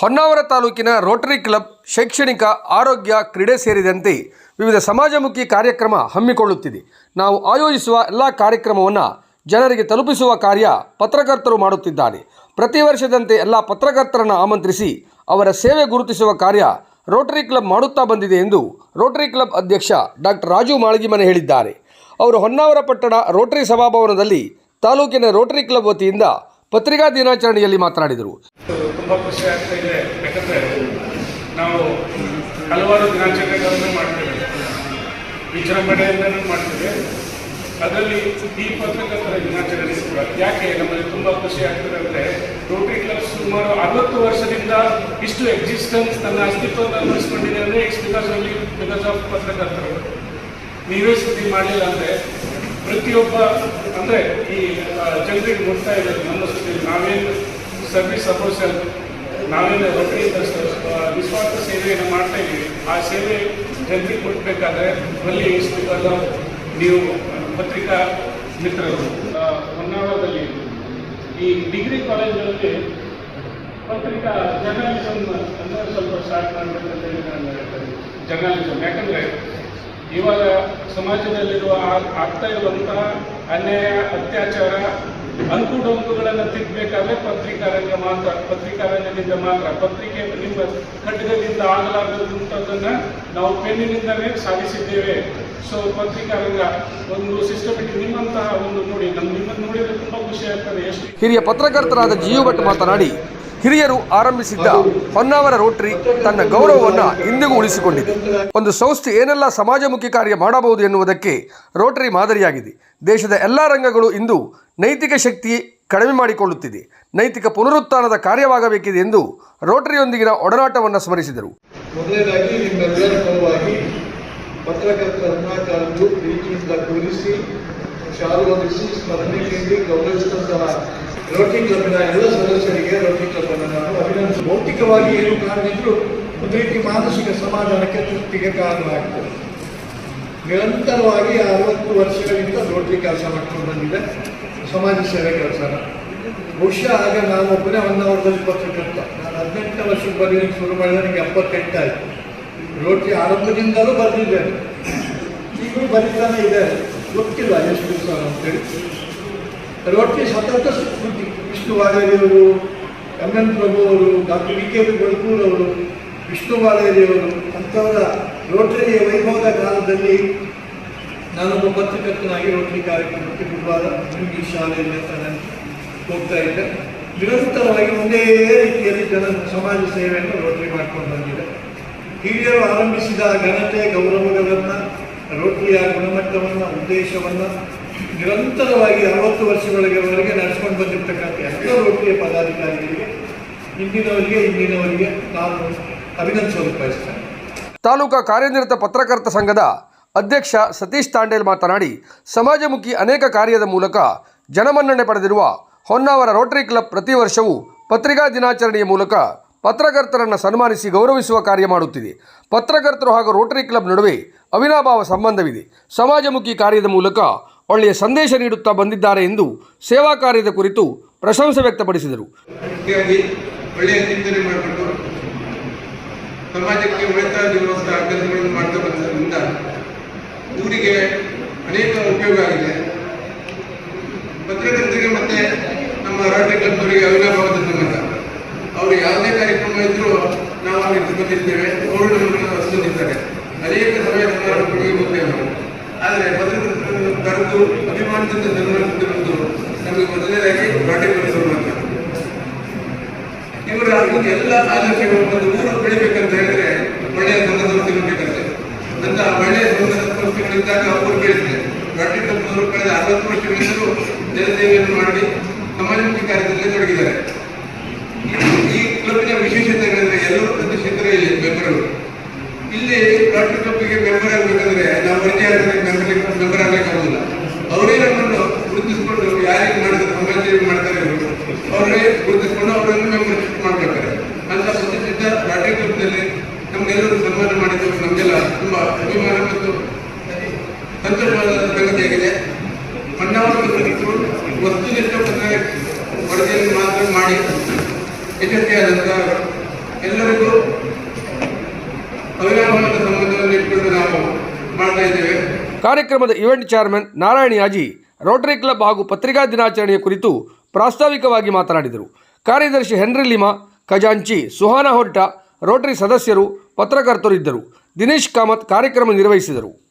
ಹೊನ್ನಾವರ ತಾಲೂಕಿನ Rotary club ಶೈಕ್ಷಣಿಕ ಆರೋಗ್ಯ ಕ್ರೀಡೆ ಸೇರಿದಂತೆ ವಿವಿಧ ಸಮಾಜಮುಖಿ ಕಾರ್ಯಕ್ರಮ ಹಮ್ಮಿಕೊಳ್ಳುತ್ತಿದೆ. ನಾವು ಆಯೋಜಿಸುವ ಎಲ್ಲ ಕಾರ್ಯಕ್ರಮವನ್ನು ಜನರಿಗೆ ತಲುಪಿಸುವ ಕಾರ್ಯ ಪತ್ರಕರ್ತರು ಮಾಡುತ್ತಿದ್ದಾರೆ. ಪ್ರತಿ ವರ್ಷದಂತೆ ಎಲ್ಲ ಪತ್ರಕರ್ತರನ್ನು ಆಮಂತ್ರಿಸಿ ಅವರ ಸೇವೆ ಗುರುತಿಸುವ ಕಾರ್ಯ ರೋಟರಿ ಕ್ಲಬ್ ಮಾಡುತ್ತಾ ಬಂದಿದೆ ಎಂದು ರೋಟರಿ ಕ್ಲಬ್ ಅಧ್ಯಕ್ಷ ಡಾಕ್ಟರ್ ರಾಜು ಮಾಳಗಿಮನೆ ಹೇಳಿದ್ದಾರೆ. ಅವರು ಹೊನ್ನಾವರ ಪಟ್ಟಣ ರೋಟರಿ ಸಭಾಭವನದಲ್ಲಿ ತಾಲೂಕಿನ ರೋಟರಿ ಕ್ಲಬ್ ವತಿಯಿಂದ ಪತ್ರಿಕಾ ದಿನಾಚರಣೆಯಲ್ಲಿ ಮಾತನಾಡಿದರು. ತುಂಬ ಖುಷಿ ಆಗ್ತಾ ಇದೆ. ಯಾಕಂದರೆ ನಾವು ಹಲವಾರು ದಿನಾಚರಣೆಗಳನ್ನು ಮಾಡ್ತೇವೆ. ವಿಜೃಂಭಣೆಯಿಂದನೂ ಮಾಡ್ತೇವೆ. ಅದರಲ್ಲಿ ಈ ಪತ್ರಕರ್ತರ ದಿನಾಚರಣೆ ಕೂಡ ಯಾಕೆ ನಮಗೆ ತುಂಬ ಖುಷಿ ಆಗ್ತದೆ ಅಂದರೆ ರೋಟರಿ ಕ್ಲಬ್ ಸುಮಾರು ಅರವತ್ತು ವರ್ಷದಿಂದ ಇಷ್ಟು ಎಕ್ಸಿಸ್ಟೆನ್ಸ್ ತನ್ನ ಅಸ್ತಿತ್ವವನ್ನು ಅನ್ವಯಿಸ್ಕೊಂಡಿದೆ ಅಂದರೆ it's because only because of ಪತ್ರಕರ್ತರು ನೀವೇ ಸುದ್ದಿ ಮಾಡಲಿಲ್ಲ ಅಂದರೆ ಪ್ರತಿಯೊಬ್ಬ ಅಂದರೆ ಈ ಜನರಿಗೆ ಮುಟ್ತಾ ಇದೆ ನಮ್ಮ ನಾವೇನು ಸರ್ವಿಸ್ ಅಪೋಸಲ್ ನಾವೇನು ರೊಟ್ಟಿಯಿಂದ ನಿಸ್ವಾರ್ಥ ಸೇವೆಯನ್ನು ಮಾಡ್ತಾ ಇದ್ದೀವಿ. ಆ ಸೇವೆ ಜನರಿಗೆ ಮುಟ್ಬೇಕಾದ್ರೆ ಅಲ್ಲಿ ಇಷ್ಟು ನೀವು ಪತ್ರಿಕಾ ಮಿತ್ರರು ಹೊನ್ನಾವರದಲ್ಲಿ ಈ ಡಿಗ್ರಿ ಕಾಲೇಜಲ್ಲಿ ಪತ್ರಿಕಾ ಜರ್ನಲಿಸಮ್ ಅಂದರೆ ಸ್ವಲ್ಪ ಸ್ಟಾರ್ಟ್ ಮಾಡಬೇಕಂತ ಹೇಳಿ ನಾನು ಜರ್ನಲಿಸಮ್ ಯಾಕಂದರೆ ಇವಾಗ ಸಮಾಜದಲ್ಲಿರುವ ಆಗ್ತಾ ಇರುವಂತಹ ಅನ್ಯಾಯ ಅತ್ಯಾಚಾರ ಅಂಕುಡೊಂಕುಗಳನ್ನು ತಿದ್ದಬೇಕಾದ್ರೆ ಪತ್ರಿಕಾ ಮಾತ್ರ ಪತ್ರಿಕಾ ಮಾತ್ರ, ಪತ್ರಿಕೆ ನಿಮ್ಮ ಖಡ್ಗದಿಂದ ಆಗಲಾರದಂಥದ್ದನ್ನು ನಾವು ಪೆನ್ನಿನಿಂದಲೇ ಸಾಧಿಸಿದ್ದೇವೆ ಸೊ ಪತ್ರಿಕಾರಂಗ ಒಂದು ಸಿಸ್ಟಮೆಟಿಕ್ ನಿಮ್ಮಂತಹ ಒಂದು ನೋಡಿ ನಮ್ಮ ನಿಮ್ಮನ್ನು ನೋಡಿದರೆ ತುಂಬ ಖುಷಿ ಆಗ್ತದೆ. ಎಷ್ಟು ಹಿರಿಯ ಪತ್ರಕರ್ತರಾದ ಜೀವ ಭಟ್ ಮಾತನಾಡಿ ಹಿರಿಯರು ಆರಂಭಿಸಿದ್ದ ಹೊನ್ನಾವರ ರೋಟರಿ ತನ್ನ ಗೌರವವನ್ನು ಇಂದಿಗೂ ಉಳಿಸಿಕೊಂಡಿದೆ. ಒಂದು ಸಂಸ್ಥೆ ಏನೆಲ್ಲ ಸಮಾಜಮುಖಿ ಕಾರ್ಯ ಮಾಡಬಹುದು ಎನ್ನುವುದಕ್ಕೆ ರೋಟರಿ ಮಾದರಿಯಾಗಿದೆ. ದೇಶದ ಎಲ್ಲ ರಂಗಗಳು ಇಂದು ನೈತಿಕ ಶಕ್ತಿ ಕಡಿಮೆ ಮಾಡಿಕೊಳ್ಳುತ್ತಿದೆ. ನೈತಿಕ ಪುನರುತ್ಥಾನದ ಕಾರ್ಯವಾಗಬೇಕಿದೆ ಎಂದು ರೋಟರಿಯೊಂದಿಗಿನ ಒಡನಾಟವನ್ನು ಸ್ಮರಿಸಿದರು. ಪತ್ರಕರ್ತರನ್ನ ಕರೆದು ಪ್ರೀತಿಯಿಂದ ಕೂರಿಸಿ ಶಾಲು ಹೊದಿಸಿ ಸ್ಮರಣೆ ನೀಡಿ ಗೌರವಿಸಿದಂತಹ ರೋಟಿ ಕ್ಲಬ್ನ ಎಲ್ಲ ಸದಸ್ಯರಿಗೆ ರೋಟರಿ ಕ್ಲಬ್ ಅನ್ನು ನಾನು ಅಭಿನಂದಿಸಿ. ಭೌತಿಕವಾಗಿ ಏನು ಕಾರಣವಿದ್ರು ಒಂದು ರೀತಿ ಮಾನಸಿಕ ಸಮಾಧಾನಕ್ಕೆ ತೃಪ್ತಿಗೆ ಕಾರಣವಾಗ್ತದೆ ನಿರಂತರವಾಗಿ ಅರವತ್ತು ವರ್ಷಗಳಿಂದ ರೋಟರಿ ಕೆಲಸ ಮಾಡ್ಕೊಂಡು ಬಂದಿದೆ. ಸಮಾಜ ಸೇವೆ ಕೆಲಸನ ಬಹುಶಃ ಆಗ ನಾನು ಒಬ್ಬನೇ ಹೊನ್ನಾವರದಲ್ಲಿ ಪತ್ರಕರ್ತ. ನಾನು ಹದಿನೆಂಟನೇ ವರ್ಷಕ್ಕೆ ಬರೀ ಶುರು ಮಾಡಿದ್ರೆ ನನಗೆ ಎಪ್ಪತ್ತೆಂಟಾಯಿತು ರೋಟರಿ ಆರಂಭದಿಂದಲೂ ಬರೆದಿದ್ದೇನೆ. ಈಗಲೂ ಬರೀತಾನೆ ಇದೆ. ಗೊತ್ತಿಲ್ಲ ಎಷ್ಟು ದಿವಸ ಅಂತೇಳಿ ರೋಟರಿ ಸತತ ಸ್ಮೃತಿ ವಿಷ್ಣು ವಾಲೇರಿಯವರು ಎನ್ ಪ್ರಭು ಅವರು ಡಾಕ್ಟರ್ ವಿ ಕೆ ಅವರು ವಿಷ್ಣು ವಾಲೇರಿಯವರು ಅಂಥವರ ರೋಟರಿಯ ವೈಭವದ ಕಾಲದಲ್ಲಿ ನಾನೊಬ್ಬ ಪತ್ರಕರ್ತನಾಗಿ ರೋಟರಿ ಕಾರ್ಯಕ್ರಮಕ್ಕೆ ಗುರುವಾರ ಈ ಶಾಲೆಯಲ್ಲಿ ನಾನು ಹೋಗ್ತಾ ಇದ್ದೆ. ನಿರಂತರವಾಗಿ ಒಂದೇ ರೀತಿಯಲ್ಲಿ ಜನ ಸಮಾಜ ಸೇವೆಯನ್ನು ರೋಟರಿ ಮಾಡ್ಕೊಂಡು ಬಂದಿದೆ. ಹಿರಿಯರು ಆರಂಭಿಸಿದ ಘನತೆ, ಗೌರವಗಳನ್ನು, ರೋಟರಿಯ ಗುಣಮಟ್ಟವನ್ನು, ಉದ್ದೇಶವನ್ನು ನಿರಂತರವಾಗಿ ಅರವತ್ತು ವರ್ಷಗಳವರೆಗೆ ನಡೆಸ್ಕೊಂಡು ಬಂದಿರತಕ್ಕಂಥ ಎಲ್ಲ ರೋಟಿಯ ಪದಾಧಿಕಾರಿಗಳಿಗೆ, ಇಂದಿನವರಿಗೆ ಇಂದಿನವರಿಗೆ ನಾನು ಅಭಿನಂದಿಸಲು ಬಯಸ್ತೇನೆ ತಾಲೂಕಾ ಕಾರ್ಯನಿರತ ಪತ್ರಕರ್ತ ಸಂಘದ ಅಧ್ಯಕ್ಷ ಸತೀಶ್ ತಾಂಡೇಲ್ ಮಾತನಾಡಿ, ಸಮಾಜಮುಖಿ ಅನೇಕ ಕಾರ್ಯದ ಮೂಲಕ ಜನಮನ್ನಣೆ ಪಡೆದಿರುವ ಹೊನ್ನಾವರ ರೋಟರಿ ಕ್ಲಬ್ ಪ್ರತಿ ವರ್ಷವೂ ಪತ್ರಿಕಾ ದಿನಾಚರಣೆಯ ಮೂಲಕ ಪತ್ರಕರ್ತರನ್ನು ಸನ್ಮಾನಿಸಿ ಗೌರವಿಸುವ ಕಾರ್ಯ ಮಾಡುತ್ತಿದೆ. ಪತ್ರಕರ್ತರು ಹಾಗೂ ರೋಟರಿ ಕ್ಲಬ್ ನಡುವೆ ಅವಿನಾಭಾವ ಸಂಬಂಧವಿದೆ. ಸಮಾಜಮುಖಿ ಕಾರ್ಯದ ಮೂಲಕ ಒಳ್ಳೆಯ ಸಂದೇಶ ನೀಡುತ್ತಾ ಬಂದಿದ್ದಾರೆ ಎಂದು ಸೇವಾ ಕಾರ್ಯದ ಕುರಿತು ಪ್ರಶಂಸೆ ವ್ಯಕ್ತಪಡಿಸಿದರು. ಒಳ್ಳೆಯ ಚಿಂತನೆ ಮಾಡಿಕೊಂಡು ಸಮಾಜಕ್ಕೆ ಒಳಿತಾಗಿರುವಂತಹ ಕೆಲಸಗಳನ್ನು ಮಾಡ್ತಾ ಬಂದಿದ್ದರಿಂದ ಊರಿಗೆ ಅನೇಕ ಉಪಯೋಗ ಆಗಿದೆ. ಪತ್ರಕರ್ತರಿಗೆ ಮತ್ತೆ ನಮ್ಮ ರೋಟರಿ ಕ್ಲಬ್ನವರಿಗೆ ಅವಿನಾಭಾವದ ಸಂಬಂಧ ಅವರು ಯಾವುದೇ ಕಾರ್ಯಕ್ರಮ ಇದ್ದರೂ ನಾವು ಅಲ್ಲಿ ಬಂದಿರ್ತೇವೆ ಅವರು ನಮ್ಮನ್ನು ಅನೇಕ ಸಮಯ ಸಮಾರಂಭಗಳಿಗೆ ಹೋಗ್ತೇವೆ ನಾವು. ಆದರೆ ಪತ್ರಕರ್ತರನ್ನು ಕರೆದು ಅಭಿಮಾನದಿಂದ ಸನ್ಮಾನಿಸುತ್ತಿರುವುದು ನಮಗೆ ಮೊದಲನೇದಾಗಿ ಕ್ಲಬ್ ಮಾತ್ರ ಇವರ ಎಲ್ಲ ಆಲೋಚನೆಗಳು ಒಂದು ಊರು ಬೆಳಿಬೇಕಂತ ಹೇಳಿದ್ರೆ ಒಳ್ಳೆಯ ಸಂಘ ಸಂಸ್ಥೆಗಳಿರ್ಬೇಕಂತೆ ನನ್ನ ಒಳ್ಳೆಯ ಸಂಘ ಸಂಸ್ಥೆಗಳಿದ್ದಾಗ ಅವರು ಬೆಳೀತದೆ ರೋಟರಿ ಕ್ಲಬ್ನವರು ಕಳೆದ ಅರವತ್ತು ವರ್ಷಗಳಿಂದಲೂ ಜನಸೇವೆಯನ್ನು ಮಾಡಿ ಸಮಾಜಮುಖಿ ಕಾರ್ಯದಲ್ಲಿ ತೊಡಗಿದ್ದಾರೆ. ಈ- ಕ್ಲಬ್ನ ಕ್ಲಬ್ನ ಏನಂದ್ರೆ ಎಲ್ಲರೂ ಪ್ರತಿಷ್ಠಿತರೇ ಇಲ್ಲಿ ಮೆಂಬರ್ಗಳು. ಇಲ್ಲಿ ರೋಟರಿ ಕ್ಲಬ್ಗೆ ಮೆಂಬರ್ ಆಗಬೇಕಂದ್ರೆ ನಾವು ಪರಿಚಯ ಮೆಂಬರ್ ಮೆಂಬರ್ ಆಗಲಿಕ್ಕೆ ಆಗುದಿಲ್ಲ ಅವರೇ ನಮ್ಮನ್ನು ಗುರುತಿಸಿಕೊಂಡು ಯಾರಿಗೆ ಮಾಡಿದ್ರೆ ಸಮಾಜ ಸೇವೆ ಮಾಡ್ತಾರೆ ಇವರು ಅವರೇ ಗುರುತಿಸಿಕೊಂಡು ಅವರನ್ನು ಮೆಂಬರ್ಶಿಪ್ ಮಾಡ್ಕೊಳ್ತಾರೆ ಅಂತ ಪ್ರತಿಷ್ಠಿತ ರೋಟರಿ ಕ್ಲಬ್ನಲ್ಲಿ ಮಾಡಿದ್ದು ನಮಗೆಲ್ಲ ತುಂಬಾ ಅಭಿಮಾನ ಮತ್ತು ಸಂತೋಷವಾದ ಸಂಗತಿಯಾಗಿದೆ ಹೊನ್ನಾವರ ಕುರಿತು ವಸ್ತುನಿಷ್ಠ ವರದಿಯನ್ನು ಮಾತ್ರ ಮಾಡಿ. ಯಶಸ್ವಿಯಾದಂತಹ ಎಲ್ಲರಿಗೂ ಅವಿರಾಮದ ಸಂಬಂಧವನ್ನು ಇಟ್ಕೊಂಡು ನಾವು ಮಾಡ್ತಾ ಇದ್ದೇವೆ. ಕಾರ್ಯಕ್ರಮದ event chairman Narayaniyaji Rotary club ಹಾಗೂ ಪತ್ರಿಕಾ ದಿನಾಚರಣೆಯ ಕುರಿತು ಪ್ರಾಸ್ತಾವಿಕವಾಗಿ ಮಾತನಾಡಿದರು. ಕಾರ್ಯದರ್ಶಿ ಹೆನ್ರಿ ಲಿಮಾ, ಖಜಾಂಚಿ ಸುಹಾನ ಹೊರ್ಟ, ರೋಟರಿ ಸದಸ್ಯರು ಪತ್ರಕರ್ತರು ಇದ್ದರು. ದಿನೇಶ್ ಕಾಮತ್ ಕಾರ್ಯಕ್ರಮ ನಿರ್ವಹಿಸಿದರು.